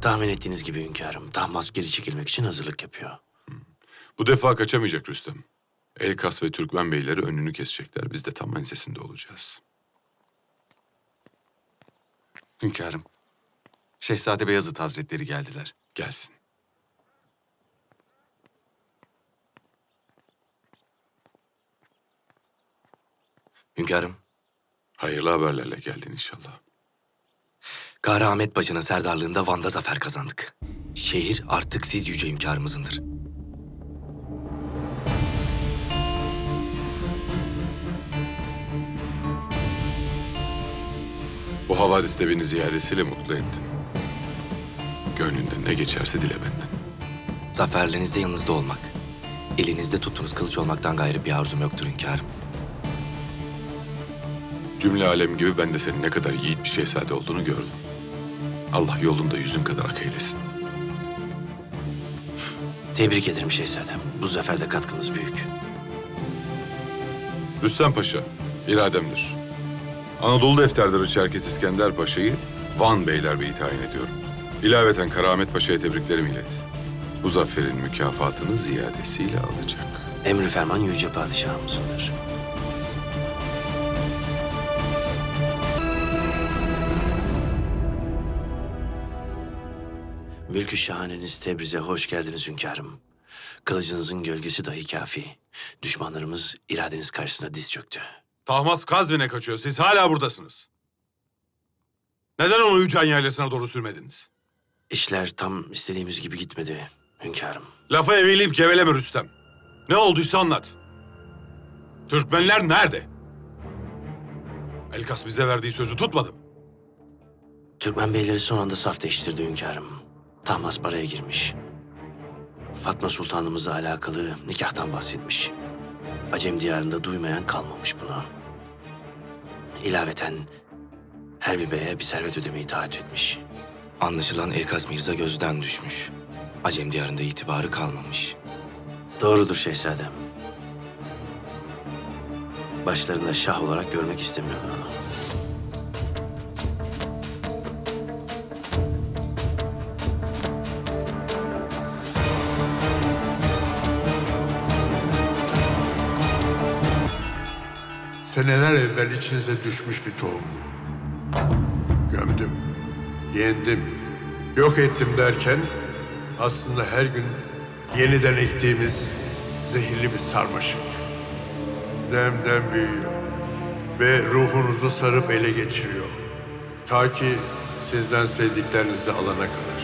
Tahmin ettiğiniz gibi hünkârım, Tahmas geri çekilmek için hazırlık yapıyor. Bu defa kaçamayacak Rüstem. Elkas ve Türkmen beyleri önünü kesecekler. Biz de tam ensesinde olacağız. Hünkârım. Şehzade Beyazıt Hazretleri geldiler. Gelsin. Hünkârım, Hayırlı haberlerle geldin inşallah. Kara Ahmet Paşa'nın serdarlığında Van'da zafer kazandık. Şehir artık siz yüce hünkârımızındır. Bu havadiste beni ziyadesiyle mutlu ettin. Gönlünden ne geçerse dile benden. Zaferlerinizde yanınızda olmak, elinizde tuttuğunuz kılıç olmaktan gayrı bir arzum yoktur hünkârım. Cümle alem gibi ben de senin ne kadar yiğit bir şehzade olduğunu gördüm. Allah yolunda yüzün kadar ak eylesin. Tebrik ederim şehzadem. Bu zaferde katkınız büyük. Rüstem Paşa, irademdir. Anadolu defterdarı Çerkes İskender Paşa'yı Van Beylerbeyi tayin ediyorum. İlaveten Karamet Paşa'ya tebriklerimi ilet. Bu zaferin mükafatını ziyadesiyle alacak. Emri ferman yüce padişahımızındır. Mülkü şahaneniz Tebriz'e hoş geldiniz hünkârım. Kılıcınızın gölgesi dahi kafi. Düşmanlarımız iradeniz karşısında diz çöktü. Tahmas Kazvin'e kaçıyor. Siz hala buradasınız. Neden onu Yücen Yaylası'na doğru sürmediniz? İşler tam istediğimiz gibi gitmedi hünkârım. Lafa eveleyip geveleme Rüstem. Ne olduysa anlat. Türkmenler nerede? Elkas bize verdiği sözü tutmadı mı? Türkmen beyleri son anda saf değiştirdi hünkârım. Tahmas paraya girmiş. Fatma Sultanımızla alakalı nikahtan bahsetmiş. Acem diyarında duymayan kalmamış bunu. İlaveten her bir beye bir servet ödemeyi taahhüt etmiş. Anlaşılan Elkas Mirza gözden düşmüş. Acem diyarında itibarı kalmamış. Doğrudur şehzadem. Başlarında şah olarak görmek istemiyorum onu. Seneler evvel içinize düşmüş bir tohum bu. Gömdüm, yendim, yok ettim derken aslında her gün yeniden ektiğimiz zehirli bir sarmaşık. Dem dem büyüyor ve ruhunuzu sarıp ele geçiriyor. Ta ki sizden sevdiklerinizi alana kadar.